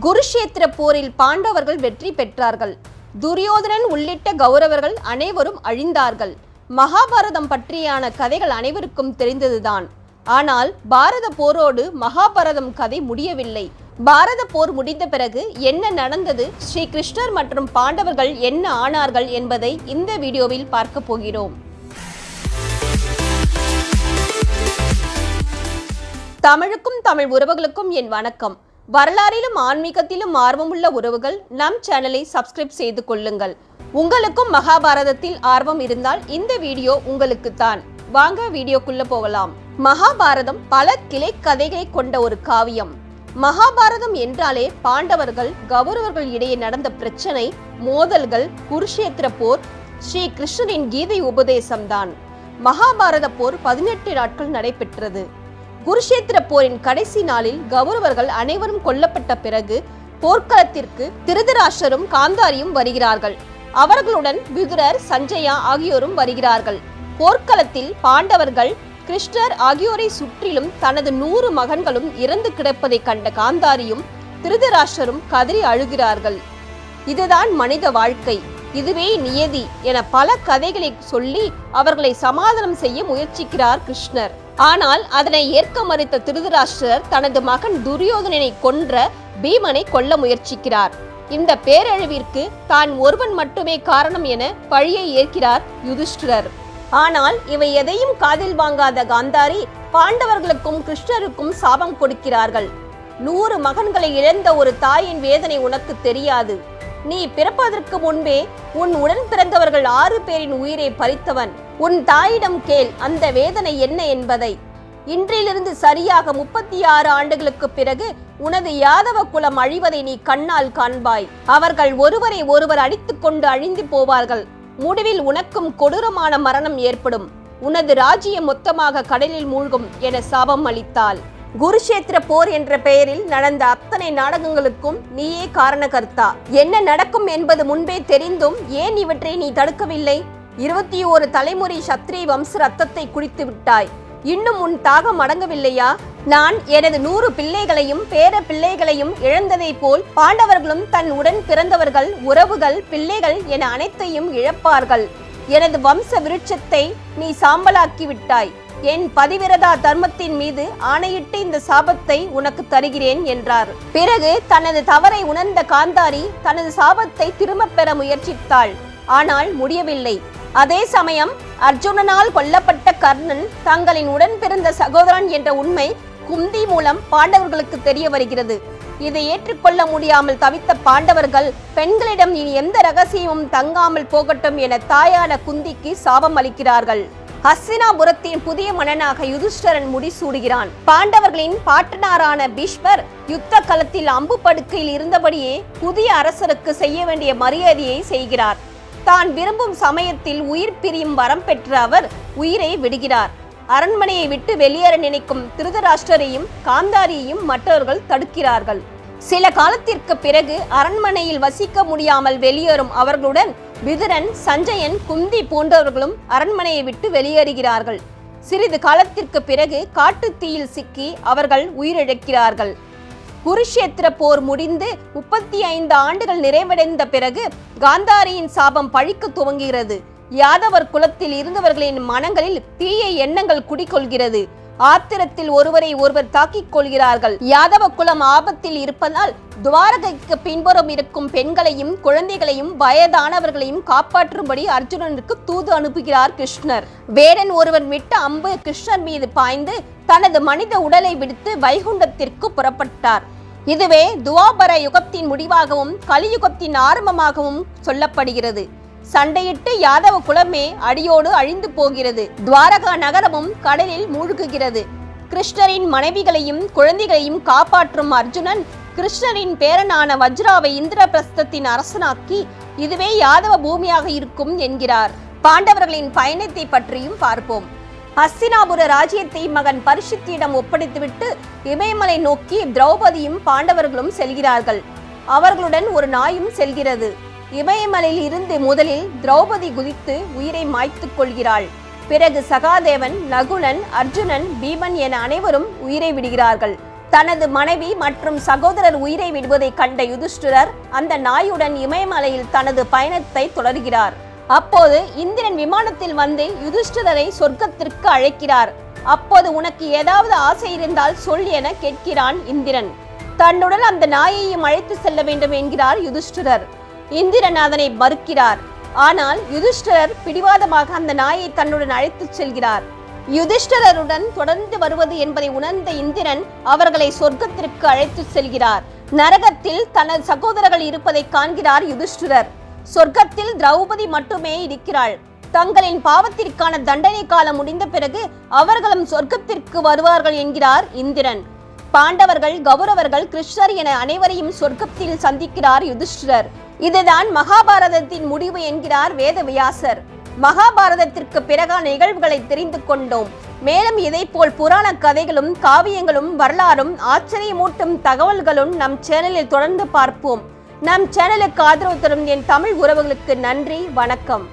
குருஷேத்திர போரில் பாண்டவர்கள் வெற்றி பெற்றார்கள். துரியோதனன் உள்ளிட்ட கௌரவர்கள் அனைவரும் அழிந்தார்கள். மகாபாரதம் பற்றியான கதைகள் அனைவருக்கும் தெரிந்ததுதான். ஆனால் பாரத போரோடு மகாபாரதம் கதை முடியவில்லை. பாரத போர் முடிந்த பிறகு என்ன நடந்தது? ஸ்ரீ கிருஷ்ணர் மற்றும் பாண்டவர்கள் என்ன ஆனார்கள் என்பதை இந்த வீடியோவில் பார்க்க போகிறோம். தமிழுக்கும் தமிழ் உறவுகளுக்கும் என் வணக்கம். வரலாறிலும் ஆன்மீகத்திலும் ஆர்வமுள்ள உறவுகள் நம் சேனலை சப்ஸ்கிரைப் செய்து கொள்ளுங்கள். உங்களுக்கும் மகாபாரதத்தில் ஆர்வம் இருந்தால் இந்த வீடியோ உங்களுக்கு தான் வாங்க வீடியோக்குள்ள போகலாம். மகாபாரதம் பல கிளை கதைகளை கொண்ட ஒரு காவியம். மகாபாரதம் என்றாலே பாண்டவர்கள் கௌரவர்கள் இடையே நடந்த பிரச்சனை மோதல்கள் குருஷேத்திர போர் ஸ்ரீ கிருஷ்ணரின் கீதை உபதேசம்தான். மகாபாரத போர் பதினெட்டு நாட்கள் நடைபெற்றது. குருஷேத்திர போரின் கடைசி நாளில் கௌரவர்கள் அனைவரும் கொல்லப்பட்ட பிறகு போர்க்களத்திற்கு திருதராஷ்டரும் காந்தாரியும் வருகிறார்கள். அவர்களுடன் விதுரர் சஞ்சயா ஆகியோரும் வருகிறார்கள். போர்க்களத்தில் பாண்டவர்கள் கிருஷ்ணர் ஆகியோரை சுற்றிலும் தனது நூறு மகன்களும் இறந்து கிடப்பதை கண்ட காந்தாரியும் திருதராஷ்டரும் கதறி அழுகிறார்கள். இதுதான் மனித வாழ்க்கை. இதுவே நியதி என பல கதைகளை சொல்லி அவர்களை சமாதானம் செய்ய முயற்சிக்கிறார் கிருஷ்ணர். ஆனால் அதனை ஏற்க மறுத்த திருதராஷ்டிரர் தனது மகன் துரியோதனனை கொன்ற பீமனை கொல்ல முயற்சிக்கிறார். இந்த பேரழிவிற்கு தான் ஒருவன் மட்டுமே காரணம் என பழியை ஏற்கிறார் யுதிஷ்டிரர். ஆனால் இவை எதையும் காதில் வாங்காத காந்தாரி பாண்டவர்களுக்கும் கிருஷ்ணருக்கும் சாபம் கொடுக்கிறார்கள். நூறு மகன்களை இழந்த ஒரு தாயின் வேதனை உனக்கு தெரியாது. நீ பிறப்பதற்கு முன்பே உன் உடன் பிறந்தவர்கள் ஆறு பேரின் உயிரை பறித்தவன். உன் தாயிடம் கேள் அந்த வேதனை என்ன என்பதை. இன்றிலிருந்து சரியாக முப்பத்தி ஆறு ஆண்டுகளுக்கு பிறகு உனது யாதவ குலம் அழிவதை நீ கண்ணால் காண்பாய். அவர்கள் ஒருவரை ஒருவர் அடித்துக் கொண்டு அழிந்து போவார்கள். முடிவில் உனக்கும் கொடூரமான மரணம் ஏற்படும். உனது ராஜ்யம் மொத்தமாக கடலில் மூழ்கும் என சாபம் அளித்தாள். குருஷேத்திர போர் என்ற பெயரில் நடந்த அத்தனை நாடகங்களுக்கும் நீயே காரணகர்த்தா. என்ன நடக்கும் என்பது முன்பே தெரிந்தும் ஏன் இவற்றை நீ தடுக்கவில்லை? இருபத்தி ஓரு தலைமுறை சத்ரி வம்ச ரத்தத்தை குடித்து விட்டாய். இன்னும் உன் தாகம் அடங்கவில்லையா? நான் எனது நூறு பிள்ளைகளையும் பேர பிள்ளைகளையும் இழந்ததைப் போல் பாண்டவர்களும் தன் உடன் பிறந்தவர்கள் உறவுகள் பிள்ளைகள் என அனைத்தையும் இழப்பார்கள். எனது வம்ச விருட்சத்தை நீ சாம்பலாக்கி விட்டாய். என் பதிவிரதா தர்மத்தின் மீது ஆணையிட்டு இந்த சாபத்தை உனக்கு தருகிறேன் என்றார். பிறகு தனது தவறை உணர்ந்த காந்தாரி தனது சாபத்தை திரும்பப் பெற முயற்சித்தாள். ஆனால் முடியவில்லை. அதே சமயம் அர்ஜுனனால் கொல்லப்பட்ட கர்ணன் தங்களின் உடன் பிறந்த சகோதரன் என்ற உண்மை குந்தி மூலம் பாண்டவர்களுக்கு தெரிய வருகிறது. இதை ஏற்றுக்கொள்ள முடியாமல் தவித்த பாண்டவர்கள் பெண்களிடம் இனி எந்த ரகசியமும் தங்காமல் போகட்டும் என தாயான குந்திக்கு சாபம் அளிக்கிறார்கள். ஹஸ்தினாபுரத்தின் புதிய மன்னனாக யுதிஷ்டரன் முடிசூடுகிறான். பாண்டவர்களின் பாட்டனாரான பீஷ்மர் யுத்த களத்தில் அம்பு படுக்கையில் இருந்தபடியே புதிய அரசருக்கு செய்ய வேண்டிய மரியாதையை செய்கிறார். தான் விரும்பும் சமயத்தில் உயிர் பிரியும் வரம் பெற்ற அவர் உயிரை விடுகிறார். அரண்மனையை விட்டு வெளியேற நினைக்கும் திருதராஷ்டரையும் காந்தாரியையும் மற்றவர்கள் தடுக்கிறார்கள். சில காலத்திற்கு பிறகு அரண்மனையில் வசிக்க முடியாமல் வெளியேறும் அவர்களுடன் விதுரன் சஞ்சயன் குந்தி போன்றவர்களும் அரண்மனையை விட்டு வெளியேறுகிறார்கள். சிறிது காலத்திற்கு பிறகு காட்டுத் தீயில் சிக்கி அவர்கள் உயிரிழக்கிறார்கள். குருஷேத்திர போர் முடிந்து முப்பத்தி ஐந்து ஆண்டுகள் நிறைவடைந்த பிறகு காந்தாரியின் சாபம் பழிக்க துவங்குகிறது. யாதவர் குலத்தில் இருந்தவர்களின் மனங்களில் தீய எண்ணங்கள் குடிக்கொள்கிறது ஆத்திரத்தில் ஒருவரை ஒருவர் தாக்கிக் கொள்கிறார்கள். யாதவ குலம் ஆபத்தில் இருப்பதால் துவாரகைக்கு பின்புறம் இருக்கும் பெண்களையும் குழந்தைகளையும் வயதானவர்களையும் காப்பாற்றும்படி அர்ஜுனனுக்கு தூது அனுப்புகிறார் கிருஷ்ணர். வேடன் ஒருவன் விட்டு அம்பு கிருஷ்ணர் மீது பாய்ந்து தனது மனித உடலை விடுத்து வைகுண்டத்திற்கு புறப்பட்டார். இதுவே துவாபர யுகத்தின் முடிவாகவும் கலியுகத்தின் ஆரம்பமாகவும் சொல்லப்படுகிறது. சண்டையிட்டு யாதவ குலமே அடியோடு அழிந்து போகிறது. துவாரகா நகரமும் கடலில் மூழ்குகிறது. கிருஷ்ணரின் மனைவிகளையும் குழந்தைகளையும் காப்பாற்றும் அர்ஜுனன் கிருஷ்ணரின் பேரனான வஜ்ராவை இந்திரபிரஸ்தத்தின் அரசனாக்கி இதுவே யாதவ பூமியாக இருக்கும் என்கிறார். பாண்டவர்களின் பயணத்தை பற்றியும் பார்ப்போம். ஹஸ்தினாபுர ராஜ்யத்தை மகன் பரிஷித்தியிடம் ஒப்படைத்துவிட்டு இமயமலை நோக்கி திரௌபதியும் பாண்டவர்களும் செல்கிறார்கள். அவர்களுடன் ஒரு நாயும் செல்கிறது. இமயமலையில் இருந்து முதலில் திரௌபதி குதித்து உயிரை மாய்த்துக் கொள்கிறாள். பிறகு சகாதேவன் நகுலன் அர்ஜுனன் பீமன் என அனைவரும் உயிரை விடுகிறார்கள். தனது மனைவி மற்றும் சகோதரர் உயிரை விடுவதை கண்ட யுதிஷ்டிரர் அந்த நாயுடன் இமயமலையில் தனது பயணத்தை தொடர்கிறார். அப்போது இந்திரன் விமானத்தில் வந்து யுதிஷ்டிரரை சொர்க்கத்திற்கு அழைக்கிறார். அப்போது உனக்கு ஏதாவது ஆசை இருந்தால் சொல் என கேட்கிறான் இந்திரன். தன்னுடன் அந்த நாயையும் அழைத்து செல்ல வேண்டும் என்கிறார் யுதிஷ்டிரர். இந்திரநாதனை மறுக்கிறார். ஆனால் யுதிஷ்டிரர் பிடிவாதமாக அந்த நாயை தன்னுடன் அழைத்துச் செல்கிறார். யுதிஷ்டிரருடன் தொடர்ந்து வருவது என்பதை உணர்ந்த இந்திரன் அவர்களை சொர்க்கத்திற்கு அழைத்துச் செல்கிறார். நரகத்தில் தனது சகோதரர்கள் இருப்பதை காண்கிறார் யுதிஷ்டிரர். சொர்க்கத்தில் திரௌபதி மட்டுமே இருக்கிறாள். தங்களின் பாவத்திற்கான தண்டனை காலம் முடிந்த பிறகு அவர்களும் சொர்க்கத்திற்கு வருவார்கள் என்கிறார் இந்திரன். பாண்டவர்கள் கௌரவர்கள் கிருஷ்ணர் என அனைவரையும் சொர்க்கத்தில் சந்திக்கிறார் யுதிஷ்டிரர். இதுதான் மகாபாரதத்தின் முடிவு என்கிறார் வேதவியாசர். மகாபாரதத்திற்கு பிறகான நிகழ்வுகளை தெரிந்து கொண்டோம். மேலும் இதைப்போல் புராண கதைகளும் காவியங்களும் வரலாறும் ஆச்சரியமூட்டும் தகவல்களும் நம் சேனலில் தொடர்ந்து பார்ப்போம். நம் சேனலுக்கு ஆதரவு தரும் என் தமிழ் உறவுகளுக்கு நன்றி வணக்கம்.